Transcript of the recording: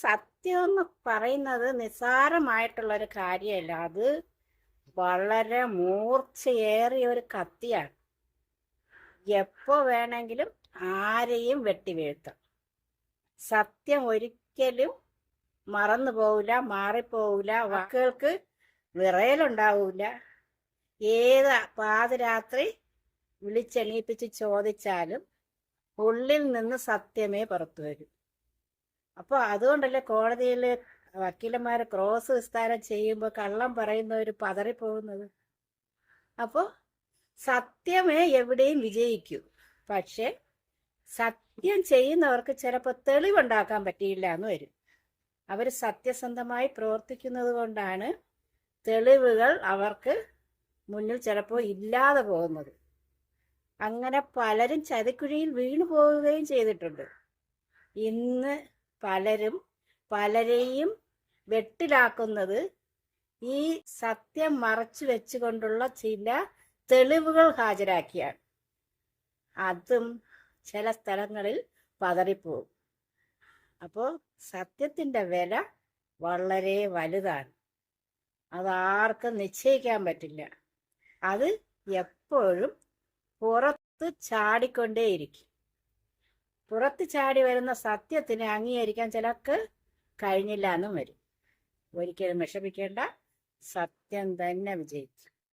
സത്യം എന്ന് പറയുന്നത് നിസ്സാരമായിട്ടുള്ള ഒരു കാര്യമല്ല. അത് വളരെ മൂർച്ചയേറിയ ഒരു കത്തിയാണ്. എപ്പോ വേണമെങ്കിലും ആരെയും വെട്ടിവീഴ്ത്താം. സത്യം ഒരിക്കലും മറന്നു പോവില്ല മാറിപ്പോവില്ല വാക്കുകൾക്ക് വിറയലുണ്ടാവില്ല. ഏത് പാതിരാത്രി വിളിച്ചെണീപ്പിച്ച് ചോദിച്ചാലും ഉള്ളിൽ നിന്ന് സത്യമേ പുറത്തു വരും. അപ്പോൾ അതുകൊണ്ടല്ലേ കോടതിയിൽ വക്കീലന്മാരെ ക്രോസ് വിസ്താരം ചെയ്യുമ്പോൾ കള്ളം പറയുന്നവർ പതറിപ്പോകുന്നത്? അപ്പോൾ സത്യമേ എവിടെയും വിജയിക്കൂ. പക്ഷേ സത്യം ചെയ്യുന്നവർക്ക് ചിലപ്പോൾ തെളിവുണ്ടാക്കാൻ പറ്റിയില്ല എന്ന് വരും. അവർ സത്യസന്ധമായി പ്രവർത്തിക്കുന്നത് കൊണ്ടാണ് തെളിവുകൾ അവർക്ക് മുന്നിൽ ചിലപ്പോൾ ഇല്ലാതെ പോകുന്നത്. അങ്ങനെ പലരും ചതിക്കുഴിയിൽ വീണു പോവുകയും ചെയ്തിട്ടുണ്ട്. ഇന്ന് പലരും പലരെയും വെട്ടിലാക്കുന്നത് ഈ സത്യം മറച്ചു വെച്ചുകൊണ്ടുള്ള ചില തെളിവുകൾ ഹാജരാക്കിയാണ്. അതും ചില സ്ഥലങ്ങളിൽ പതറിപ്പോവും അപ്പോൾ സത്യത്തിന്റെ വില വളരെ വലുതാണ്. അതാർക്കും നിശ്ചയിക്കാൻ പറ്റില്ല. അത് എപ്പോഴും പുറത്ത് ചാടിക്കൊണ്ടേയിരിക്കും. പുറത്ത് ചാടി വരുന്ന സത്യത്തിനെ അംഗീകരിക്കാൻ ചിലർക്ക് കഴിഞ്ഞില്ല എന്നും വരും. ഒരിക്കലും വിഷമിക്കേണ്ട. സത്യം തന്നെ വിജയിച്ചു